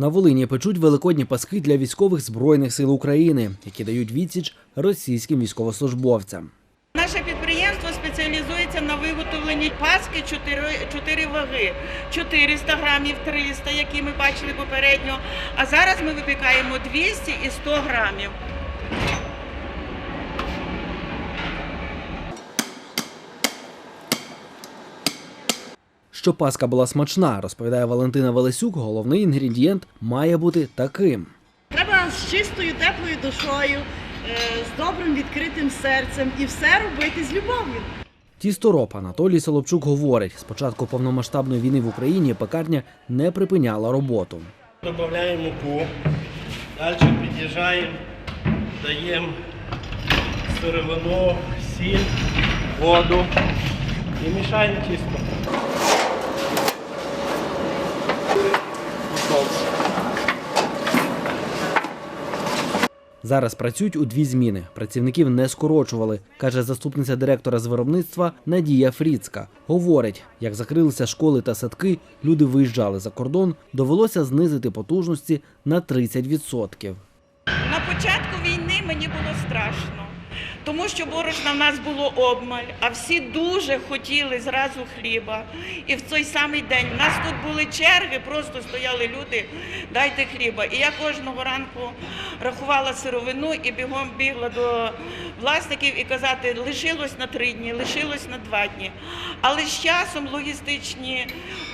На Волині печуть великодні паски для військових збройних сил України, які дають відсіч російським військовослужбовцям. Наше підприємство спеціалізується на виготовленні паски 4, 4 ваги, 400 грамів, 300, які ми бачили попередньо. А зараз ми випікаємо 200 і 100 грамів. Щоб паска була смачна, розповідає Валентина Велесюк, головний інгредієнт має бути таким. Треба з чистою, теплою душою, е, з добрим відкритим серцем і все робити з любов'ю. Тістороб Анатолій Соловчук говорить, з початку повномасштабної війни в Україні пекарня не припиняла роботу. Добавляємо муку, далі під'їжджаємо, даємо сировину, сіль, воду і мішаємо тісто. Зараз працюють у дві зміни. Працівників не скорочували, каже заступниця директора з виробництва Надія Фріцька. Говорить, як закрилися школи та садки, люди виїжджали за кордон, довелося знизити потужності на 30%. На початку війни мені було страшно, тому що борошна в нас було обмаль, а всі дуже хотіли зразу хліба. І в той самий день в нас тут були черги, просто стояли люди, дайте хліба. І я кожного ранку рахувала сировину і бігом бігла до власників і казати, лишилось на три дні, лишилось на два дні. Але з часом логістичні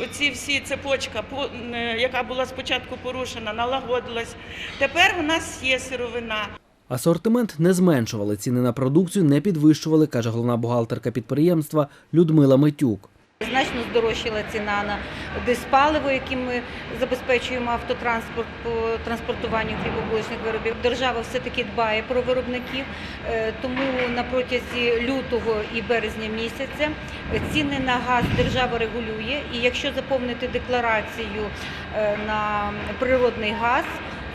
оці всі цепочка, яка була спочатку порушена, налагодилась. Тепер у нас є сировина. Асортимент не зменшували, ціни на продукцію не підвищували, каже головна бухгалтерка підприємства Людмила Митюк. Значно здорожчала ціна на диспаливо, яким ми забезпечуємо автотранспорт по транспортуванню хлібобулочних виробів. Держава все-таки дбає про виробників, е, тому на протязі лютого і березня місяця ціни на газ держава регулює. І якщо заповнити декларацію е, на природний газ,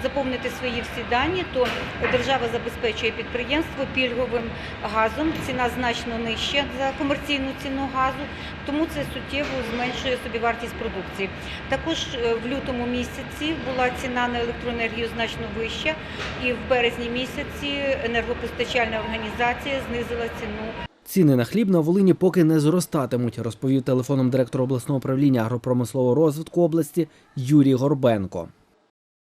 заповнити свої всі дані, то держава забезпечує підприємство пільговим газом. Ціна значно нижча за комерційну ціну газу, тому це суттєво зменшує собівартість продукції. Також е, в лютому місяці була ціна на електроенергію значно вища, і в березні місяці енергопостачальна організація знизила ціну Ціни на хліб на Волині поки не зростатимуть, розповів телефоном директор обласного управління агропромислового розвитку області Юрій Горбенко.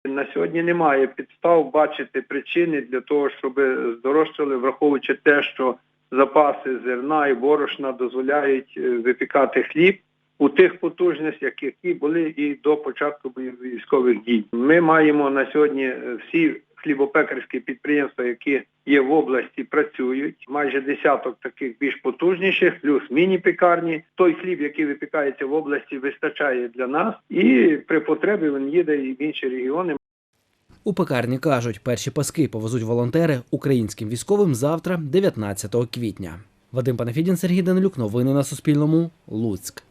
На сьогодні немає підстав бачити причини для того, щоб здорожчали, враховуючи те, що запаси зерна і борошна дозволяють е, випікати хліб у тих потужностях, які були і до початку військових дій. Ми маємо на сьогодні всі хлібопекарські підприємства, які є в області, працюють. Майже десяток таких більш потужніших, плюс міні-пекарні. Той хліб, який випікається в області, вистачає для нас, і при потребі він їде і в інші регіони. У пекарні кажуть, перші паски повезуть волонтери українським військовим завтра, 19 квітня. Вадим Панафідін, Сергій Данилюк. Новини на Суспільному. Луцьк.